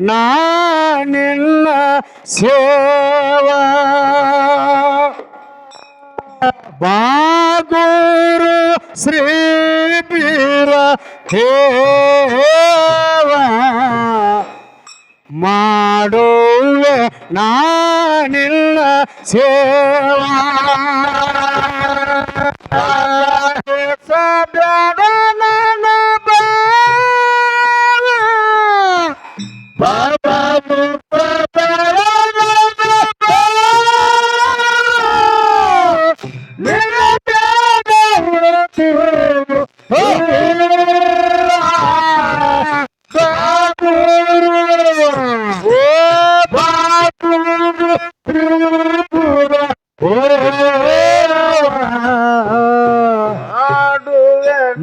ನಾನಿಲ್ಲ ಸೇವಾ. ಬಾಗೂರು ಶ್ರೀ ಬೀರ ದೇವ ಮಾಡುವೆ ನಾನಿಲ್ಲ ಸೇವಾ.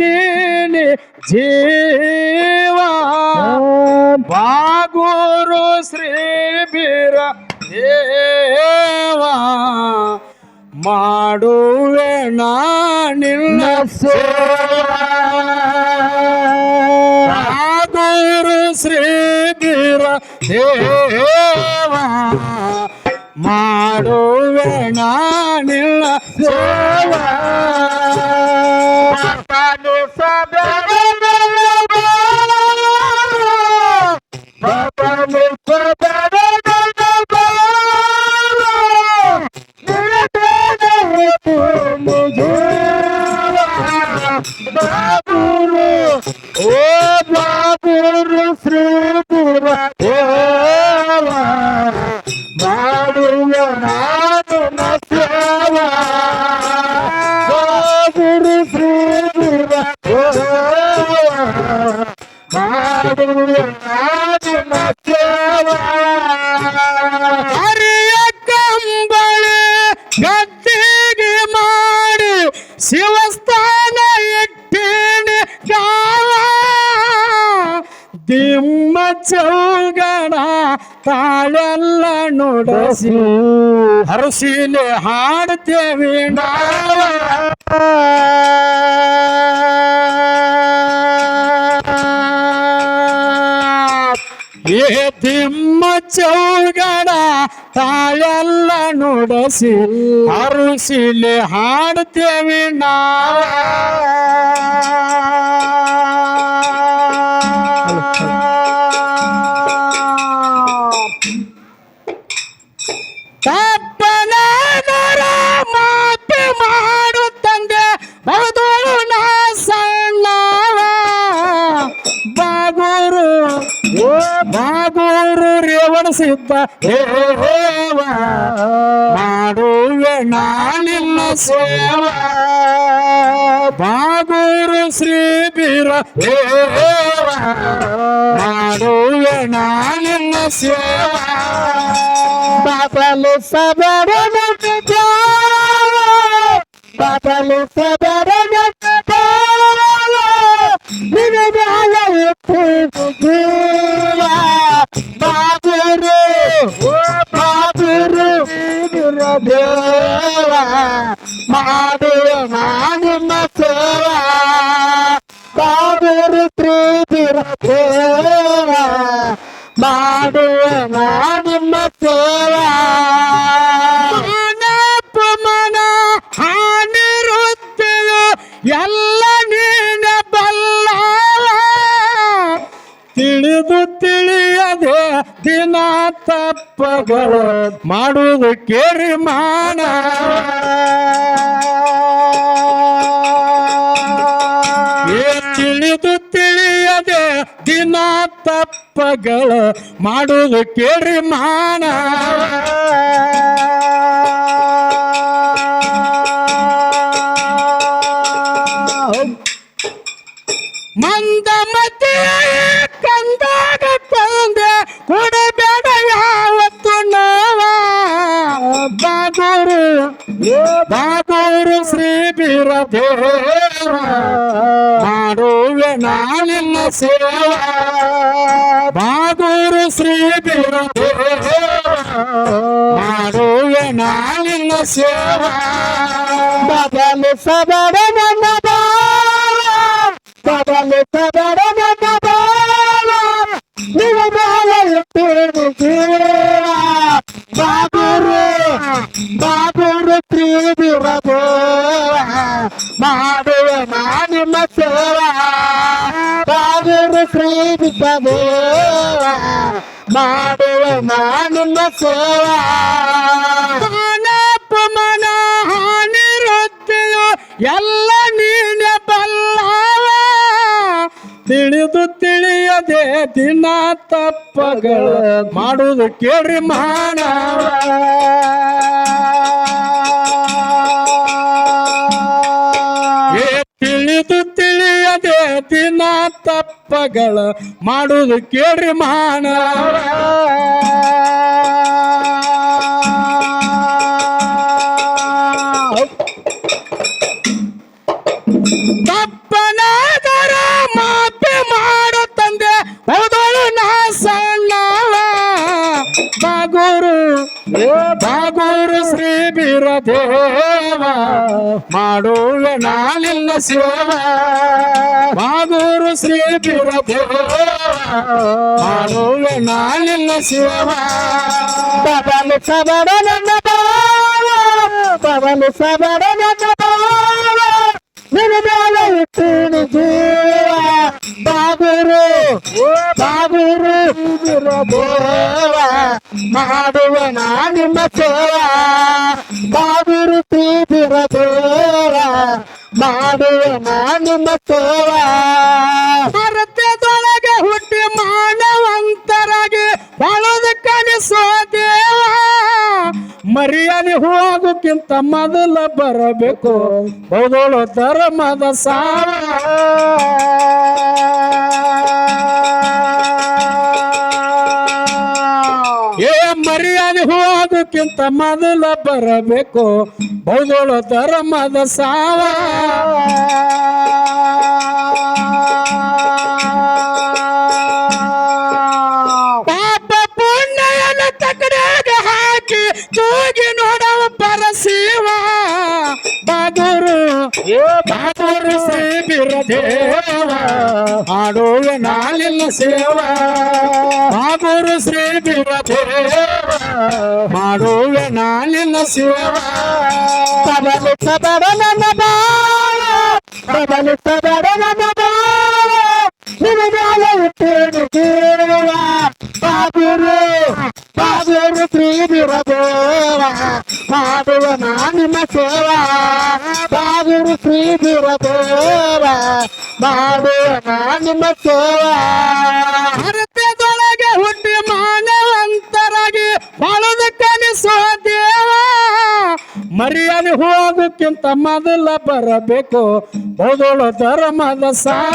ಇಟ್ಟೀನಿ ಜೀವಾ ಬಾಗೂರು ಶ್ರೀ ಬೀರ ದೇವಾ ಮಾಡುವೆ ನಾನಿಲ್ಲ. ಬಾಗೂರು ಶ್ರೀ ಬೀರ ದೇವಾ ಮಾಡುವೆ ನಿನ್ನ ಸೇವಾ. ಬಾಬುರು ಚೌಗಣ ತಾಳೆಲ್ಲ ನೋಡಸಿ ಹರಸಿಲೆ ಹಾಡ್ತೇವೆ ನಾವು. ಏ ತಿಮ್ಮ ಚೌಗಣ ತಾಳೆಲ್ಲ ನೋಡಸಿ. ಹರಸಿಲೆ ಹಾಡ್ತೇವೆ ನಾವು. ಓ ಬಾಗೂರು ರೇವಣ ಸಿದ್ಧ ರೇವ ಮಾಡುವೆ ನಾನಿನ್ನ ಸೇವಾ. ಬಾಗೂರು ಶ್ರೀ ಬೀರ. ರೇವ ಮಾಡುವೆ ನಾನಿನ್ನ ಸೇವಾ. ಬಾಬಲು ಸಬರ ಬಾಬಲು ಸಬರ ಬಾಬುರು ದೇವ ಮಾಡುವ ನಿಮ್ಮ ಸೇವ ಪುಮನ ಹಾನಿರುತ್ತಲು ಎಲ್ಲ ನೀನ ಬಲ್ಲವ ತಿಳಿದು ತಿಳಿಯದೆ ದಿನ ತಪ್ಪಗಳು ಮಾಡುವುದು ಕೇರಿ ಮಾಡ ತಪ್ಪಗಳು ಮಾಡುವುದು ಕೇಳಿ ಮಾನ ಮಂದ ಮತಿ ಕಂದಾಗ ತಂದೆ ಕೊಡಬೇಡ ಯಾವತ್ತು ನೋವ ಬಾಗೂರು ಬಾಗೂರು ಶ್ರೀ ಬೀರದೇವ ಮಾಡುವೆ ನಾನಿನ್ನ ಸೇವ ಬಾಗೂರು ಶ್ರೀ ಮಾಡುವೆ ನಾನಿನ್ನ ಸೇವಾ ಬದಲು ಸಬಡ ನನ್ನ ಬದಲು ಸಬಡ ನನ್ನ ನೀವು ಬಾಬುರು ಬಾಬುರು ಪ್ರೀತಿಸದು ಮಾಡುವ ನಾನಿಮ್ಮ ಸೇವ ಹಾನಿರುತ್ತೆಯೋ ಎಲ್ಲ ನೀನೆ ಬಲ್ಲವ. ತಿಳಿದು ತಿಳಿಯದೆ ದಿನ ತಪ್ಪಗಳ ಮಾಡುವುದು ಕೇಳ್ರಿ ಮಾನವ. ತಪ್ಪಗಳ ಮಾಡುವುದು ಕೇಳ್ರಿ ಮಾನವ ಬಾಗೂರು ಬಾಗೂರು ಶ್ರೀ ಬೀರದೇವ ಮಾಡುವೆ ನಾನಿಲ್ಲ ಸೇವ ಬಾಗೂರು ಶ್ರೀ ಬೀರದೇವ ಮಾಡುವೆ ನಾನಿಲ್ಲ ಸೇವ ಬದಲು ಸಬಡ ನನ್ನ ಬಾಳ ಬದಲು ಸಬಡ ನನ್ನ ಬಾಳ ಮೇಲೆ ಇಟ್ಟೀನಿ ಜೀವ ಬಾಗುರು ಬಾಗುರು ಮಾಡುವ ನಾ ನಿಮ್ಮ ಸೇವ ಬಾಗುರು ತೀಬಿರ ದೇವ ಮಾಡುವ ನಾ ನಿಮ್ಮ ಸೇವ ಭಾರತದೊಳಗೆ ಹುಟ್ಟಿ ಮಾನವಂತರಾಗಿ ಬಳದ ಕನಿಸೋ ಮರ್ಯಾದೆ ಹೋಗೋಕ್ಕಿಂತ ಮೊದಲ ಬರಬೇಕು. ಹೋದೋಳು ಧರ್ಮದ ಸಾರ. ಏ ಮರ್ಯಾದೆ ಹೋಗೋಕ್ಕಿಂತ ಮೊದಲ ಬರಬೇಕು. ಹೌದೋಳು ಧರ್ಮದ ಸಾವ ಬಾಗೂರು ಬಾಗೂರು ಶ್ರೀ ಬೀರದೇವ ಮಾಡುವೆ ನಾಲಿಲ್ಲ ಸೇವ. ಬಾಗೂರು ಶ್ರೀ ಬೀರದೇವ ಮಾಡುವೆ ನಾಲಿಲ್ಲ ಸೇವ. ತಬಲು ತಬಡ ನನ್ನ ಬಾಳ. ತಬಲು ತಬಡ ನನ್ನ ಬಾಳ ಬಾಗುರು ಪ್ರೀತಿರ ದೇವ ಮಾಡುವ ನಾ ನಿಮ್ಮ ಸೇವ. ಬಾಗುರು ಪ್ರೀತಿರ ದೇವ ಮಾಡುವ ನಾ ಹುಟ್ಟಿ ಮಾನವಂತರಾಗಿ ಬಾಳದ ಕನಿಸುವ ದೇವ. ಮರ್ಯಾದೆ ಹೋಗೋಕ್ಕಿಂತ ಮೊದಲ ಬರಬೇಕು. ಹೌದೋಳು ಧರ್ಮದ ಸಾವ.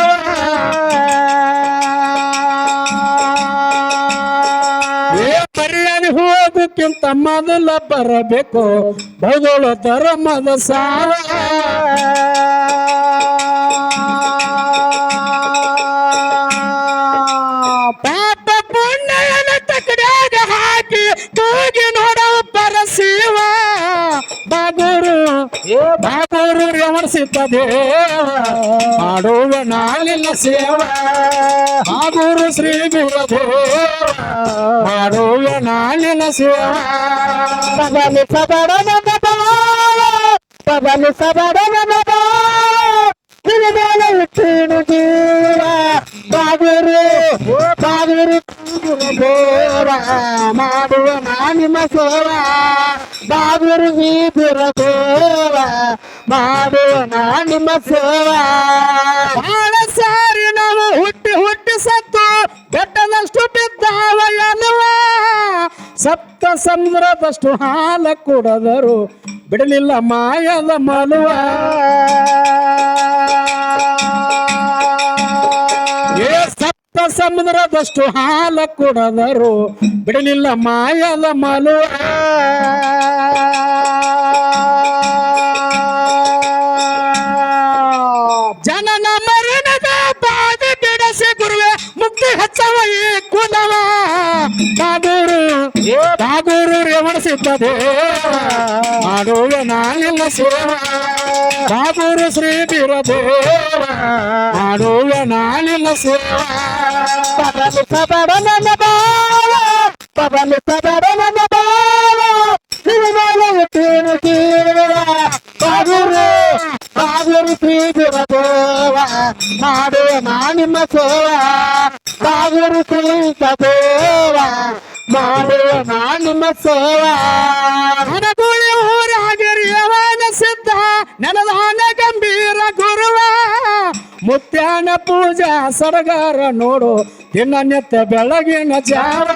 ಮೊದಲ ಬರಬೇಕು. ಹೌದೋಳು ಧರ್ಮದ ಸಾರ. ಪಾಪ ಪುಣ್ಯನ ತಕಡ್ಯಾಗ ಹಾಕಿ ತೂಗಿ ನೋಡವ ಪರಶಿವ ಏ ಬಾಗೂರು ರಮಣಿಸಿದ್ದ ದೇವ ಮಾಡುವ ನಾಳಿನ ಸೇವ. ಬಾಗೂರು ಶ್ರೀ ಗುರುದೇವ, ಮಾಡುವ ನಾಳಿನ ಸೇವ. ಬದಲು ಸಬಡ ನನ್ನ ಬಾಳ ಮಾಡುವ ನಾ ನಿಮ್ಮ ಸೇವಾ ಬಾಗುರು ವೀರ ದೇವ ಮಾಡುವ ನಾ ನಿಮ್ಮ ಸೇವಾ ಬಾಳ ಸಾರಿ ನಾವು ಹುಟ್ಟಿ ಹುಟ್ಟಿ ಸತ್ತು ಬೆಟ್ಟದಷ್ಟು ಬಿದ್ದಾವ ಎನ್ನುವ ಸಪ್ತ ಸಮುದ್ರದಷ್ಟು ಹಾಲ ಕೊಡದರು. ಬಿಡಲಿಲ್ಲ ಮಾಯದ ಮಲುವ. ಸಪ್ತ ಸಮುದ್ರದಷ್ಟು ಹಾಲ ಕೊಡದರು. ಬಿಡಲಿಲ್ಲ ಮಾಯದ ಮಲುವ. ಹಚ್ಚವ ಈ ಕುಲವ ಬಾಗೂರು ಬಾಗೂರು ರೇವಣಿಸಿದ್ದ ಮಾಡುವೆ ನಾನೆಲ್ಲ ಸೇವ. ಬಾಗೂರು ಶ್ರೀ ಬೀರದೇವ. ಮಾಡುವೆ ನಾನೆಲ್ಲ ಸೇವ. ಪದಲು ಪದಡ ನನ್ನ ಬಾಳ ಪದಲು ಪದಡ ನನ್ನ ಬಾಳ ಹುಟ್ಟಿನ ಕೀಳ ಬಾಗುರು ಬಾಗುರು ಶ್ರೀ ದೇವ ಮಾಡುವ ನಾ ನಿಮ್ಮ ಸೇವ. ಶ್ರೀ ದೇವ ಮಾಡುವ ನಾ ನಿಮ್ಮ ಸೇವ ಅವನ ಸಿದ್ಧ ನನದಾನ ಗಂಭೀರ ಗುರುವ ಮುತ್ಯಾನ ಪೂಜಾ ಸರಗಾರ ನೋಡು ದಿನನಿತ್ಯ ಬೆಳಗಿನ ಜಾವ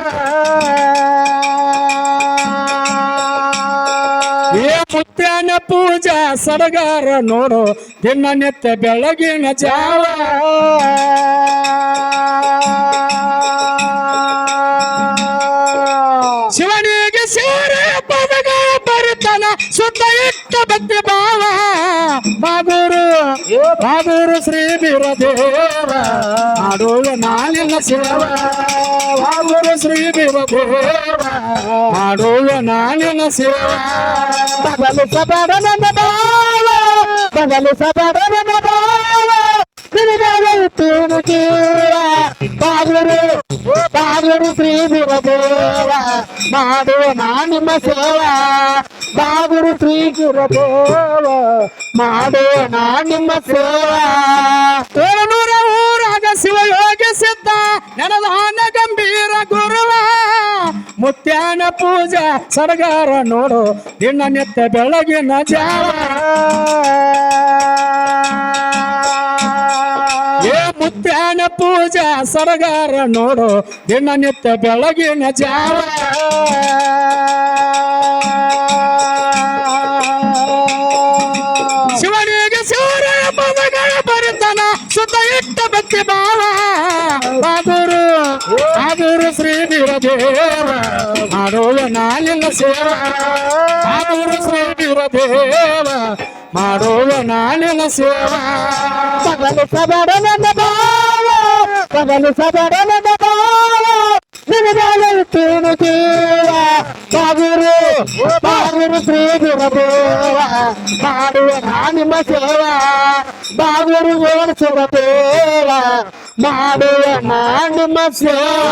ಏ ಮುತ್ಯಾನ ಪೂಜಾ ಸಡಗಾರ ನೋಡು ದಿನನಿತ್ಯ ಬೆಳಗಿನ ಜಾವ. ಶಿವನಿಗೆ ಶಿವರ ಪದಗ ಬರುತ್ತಾನ ಸುತ್ತ ಇಟ್ಟ ಭಕ್ತಿ ಭಾವ. ಬಾಗೂರು ಬಾಗೂರು ಮಾಡುವ ನಾನಿಲ್ಲ ಶಿವ ಬಾಗೂರು ಶ್ರೀ ಶ್ರೀ ದೇವ ಮಾಡುವ ನಾ ನಿಮ್ಮ ಸೇವಾ. ಬಾಗುರು ಶ್ರೀ ದೇವ ಮಾಡುವ ನಾ ನಿಮ್ಮ ಸೇವ. ತೋರನೂರ ಊರಾಗ ಶಿವಯೋಗ ಸಿದ್ಧ ನನದಾನ ಗಂಭೀರ ಗುರುವ. ಮುತ್ಯಾನ ಪೂಜಾ, ಸಡಗಾರ ನೋಡು ದಿನನಿತ್ಯ ಬೆಳಗಿನ ಜಾವ. ಏ ಮುತ್ಯಾನ ಪೂಜಾ, ಸಡಗಾರ ನೋಡು ದಿನನಿತ್ಯ ಬೆಳಗಿನ ಜಾವ. ಇಟ್ಟ ಭಕ್ತಿ ಭಾವ ಆದರು ಬಾಗೂರು ಶ್ರೀ ನಿರದೇವ ಮಾಡುವ ನಾಲಿಲ್ಲ ಸೇವ. ಆದರು ಶ್ರೀ ನಿರದೇವ ಮಾಡುವ ನಾಲಿಲ್ಲ ಸೇವ. ಸಬಲು ಸಬಡ ನನ್ನ ಬಾಳ ಬಬಲು ಸಬಡ ಹುಟ್ಟಿನ ಕೀಳ ಬಾಗುರು ಬಾಗುರು ಶ್ರೀ ದೇವ. ಮಾಡುವ ನಾ ನಿಮ್ಮ ಸೇವ. ಬಾಗುರು ಓಡಿಸುವ ದೇವ. ಮಾಡುವ ನಾ ನಿಮ್ಮ ಸೇವ.